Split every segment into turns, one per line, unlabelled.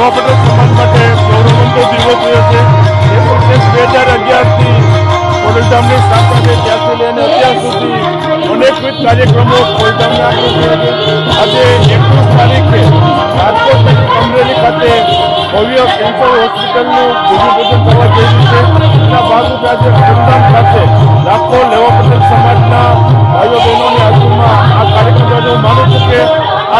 લેવા પટેલ સમાજ માટે ગૌરવવંતો દિવસ છે. એ વર્ષ બે હજાર અગિયારથી ખોડલધામની સ્થાપના છે ત્યાંથી લઈને અત્યાર સુધી અનેકવિધ કાર્યક્રમો ખોડલધામના આજે એકવીસ તારીખે રાજકોટ અમરેલી ખાતે ભવ્ય કેન્સર હોસ્પિટલનું ભૂમિપૂજન કરવા જઈ રહ્યું છે. એના ભાગરૂપે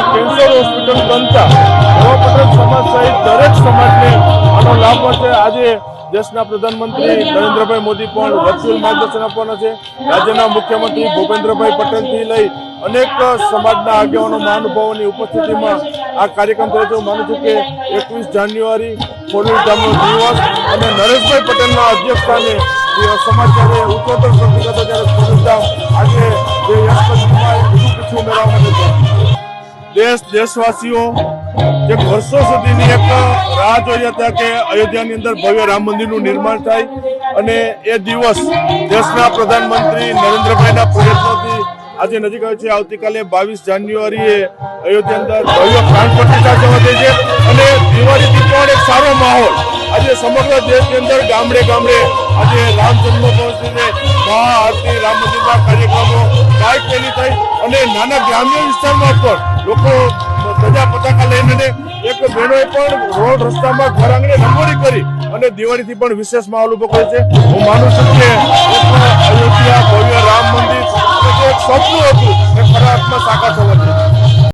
કેન્સર હોસ્પિટલ બનતા લેવા પટેલ સમાજ સહિત દરેક સમાજને આનો લાભ મળશે આજે દેશના પ્રધાનમંત્રી નરેન્દ્રભાઈ મોદી પણ વર્ચ્યુઅલ માર્ગદર્શન આપવાના છે રાજ્યના મુખ્યમંત્રી ભૂપેન્દ્રભાઈ પટેલથી લઈ અનેક સમાજના આગેવાનો મહાનુભાવોની ઉપસ્થિતિમાં આ કાર્યક્રમ થયો છે હું માનું છું કે એકવીસ જાન્યુઆરી ખોડલધામનો દિવસ અને નરેશભાઈ પટેલના અધ્યક્ષસ્થાને સમાજ જ્યારે ઉચ્ચતર પ્રગતિ હતો ત્યારે ખોડલધામ આજે જે યશવંતભાઈ બધું પીછું મેળવવા માટે. દેશ દેશવાસીઓ, જે વર્ષો સુધીની એક રાહ જોઈ હતા કે અયોધ્યાની અંદર ભવ્ય રામ મંદિરનું નિર્માણ થાય અને એ દિવસ દેશના પ્રધાનમંત્રી નરેન્દ્રભાઈના પ્રયત્નોથી આજે નજીક આવે છે. આવતીકાલે બાવીસ જાન્યુઆરીએ અયોધ્યા અંદર ભવ્ય પ્રાણ પ્રતિષ્ઠા થવા થઈ છે અને દિવાળીથી પણ એક સારો માહોલ આજે સમગ્ર દેશની અંદર ગામડે ગામડે આજે રામ જન્મોત્સવને મહાઆરતી, રામ મંદિરના કાર્યક્રમો બાઇક રેલી થઈ અને નાના ગ્રામ્ય વિસ્તારમાં પણ લોકો ધજા પતાકા લઈને એક બહેનોએ પણ રોડ રસ્તામાં ઘર આંગણે રંગોળી કરી અને દિવાળીથી પણ વિશેષ માહોલ ઊભો કર્યો છે. હું માનું છું કે અયોધ્યા ભવ્ય રામ મંદિર જે એક સપનું હતું એ ખરા અર્થમાં સાકાર થવા છે